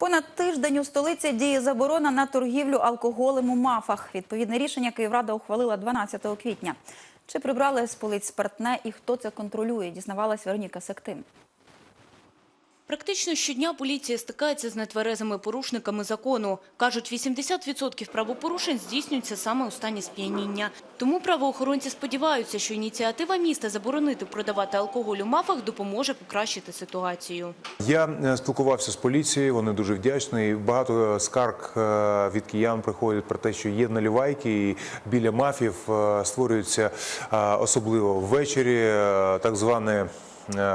Понад тиждень у столиці діє заборона на торгівлю алкоголем у мафах. Відповідне рішення Київрада ухвалила 12 квітня. Чи прибрали з полиць спиртне і хто це контролює? Дізнавалась Вероніка Сектим. Практично щодня поліція стикається з нетверезими порушниками закону. Кажуть, 80% правопорушень здійснюються саме у стані сп'яніння. Тому правоохоронці сподіваються, що ініціатива міста заборонити продавати алкоголь у мафах допоможе покращити ситуацію. Я е, спілкувався з поліцією, вони дуже вдячні. Багато скарг е, від киян приходять про те, що є налівайки і біля мафів е, створюються особливо ввечері так звані е,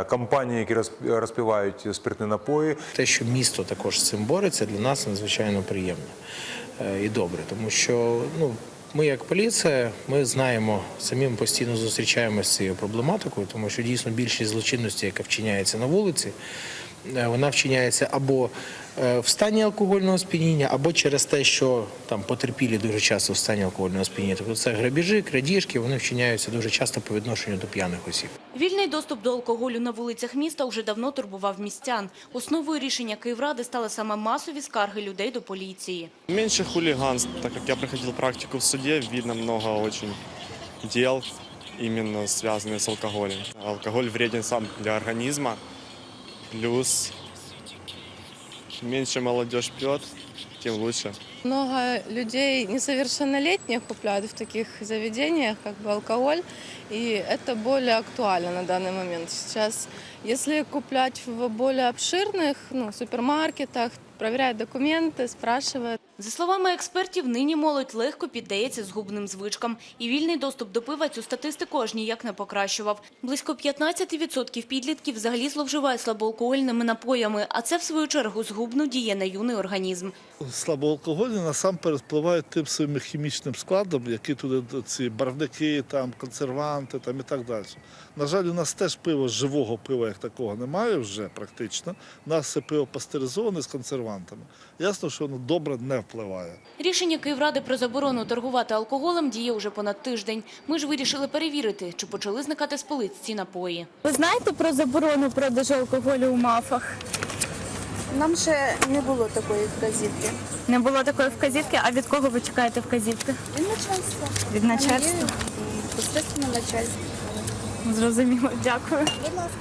компанії, які розп- розпивають спиртні напої. Те, що місто також з цим бореться, для нас надзвичайно приємно е, і добре, тому що ну. Ми, як поліція, ми знаємо, самі ми постійно зустрічаємося з цією проблематикою, тому що дійсно більшість злочинності, яка вчиняється на вулиці, е, вона вчиняється або е, в стані алкогольного сп'яніння, або через те, що там потерпілі дуже часто в стані алкогольного сп'яніння. Тобто це грабіжі, крадіжки, вони вчиняються дуже часто по відношенню до п'яних осіб. Вільний доступ до алкоголю на вулицях міста вже давно турбував містян. Основою рішення Київради стали саме масові скарги людей до поліції. Меньше хулиганств, так как я проходил практику в суде, видно много очень дел, именно связанных с алкоголем. Алкоголь вреден сам для организма, плюс меньше молодежь пьет, тем лучше. Много людей несовершеннолетних купляют в таких заведениях, как бы алкоголь, и это более актуально на данный момент. Сейчас, если куплять в более обширных ну, супермаркетах, проверяют документы, спрашивают. За словами експертів, нині молодь легко піддається згубним звичкам. І вільний доступ до пива цю статистику аж ніяк не покращував. Близько 15% підлітків взагалі зловживають слабоалкогольними напоями, а це, в свою чергу, згубно діє на юний організм. Слабоалкогольні насамперед впливають тим своїм хімічним складом, які туди ці барвники, там, консерванти там, і так далі. На жаль, у нас теж пиво живого пива як такого немає вже практично. У нас це пиво пастеризоване з консервантами. Ясно, що воно добре не впливає. Рішення Київради про заборону торгувати алкоголем діє уже понад тиждень. Ми ж вирішили перевірити, чи почали зникати з полиць ці напої. Ви знаєте про заборону продажу алкоголю у мафах? Нам ще не було такої вказівки. Не було такої вказівки, а від кого ви чекаєте вказівки? Від начальства. Від начальства? Посредственно начальство. Зрозуміло, дякую. Будь ласка.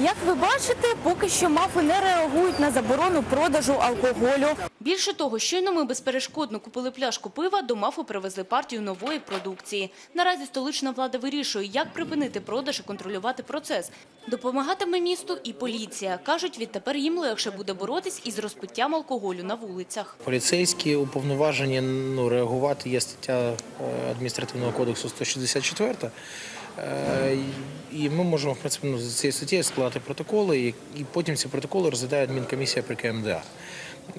Як ви бачите, поки що мафи не реагують на заборону продажу алкоголю. Більше того, щойно ми безперешкодно купили пляшку пива, до МАФу привезли партію нової продукції. Наразі столична влада вирішує, як припинити продаж і контролювати процес. Допомагатиме місту і поліція. Кажуть, відтепер їм легше буде боротись із розпиттям алкоголю на вулицях. Поліцейські уповноважені ну, реагувати є стаття е, адміністративного кодексу 164. І ми можемо в принципі ну, за цією статтєю складати протоколи, і, потім ці протоколи розглядає адмінкомісія при КМДА.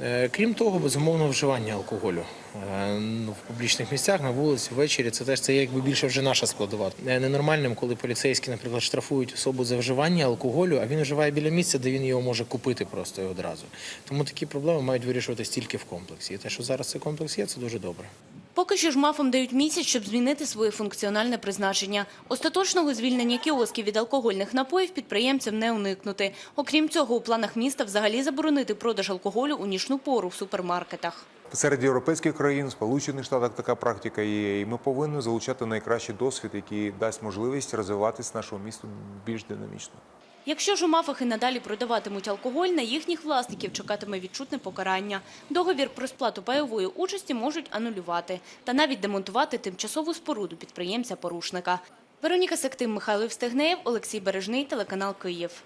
Е, Крім того, безумовно, вживання алкоголю е, ну, в публічних місцях, на вулиці, ввечері. Це теж це якби більше вже наша складова. Е, Ненормальним, коли поліцейські, наприклад, штрафують особу за вживання алкоголю, а він вживає біля місця, де він його може купити просто одразу. Тому такі проблеми мають вирішуватись тільки в комплексі. І те, що зараз цей комплекс є, це дуже добре. Поки що ж МАФам дають місяць, щоб змінити своє функціональне призначення. Остаточного звільнення кіосків від алкогольних напоїв підприємцям не уникнути. Окрім цього, у планах міста взагалі заборонити продаж алкоголю у нічну пору в супермаркетах. Серед європейських країн, Сполучених Штатах така практика є, і ми повинні залучати найкращий досвід, який дасть можливість розвиватись нашому місту більш динамічно. Якщо ж у мафах і надалі продаватимуть алкоголь, на їхніх власників чекатиме відчутне покарання. Договір про сплату пайової участі можуть анулювати та навіть демонтувати тимчасову споруду підприємця-порушника. Вероніка Сектим, Михайло Встигнеєв, Олексій Бережний, телеканал Київ.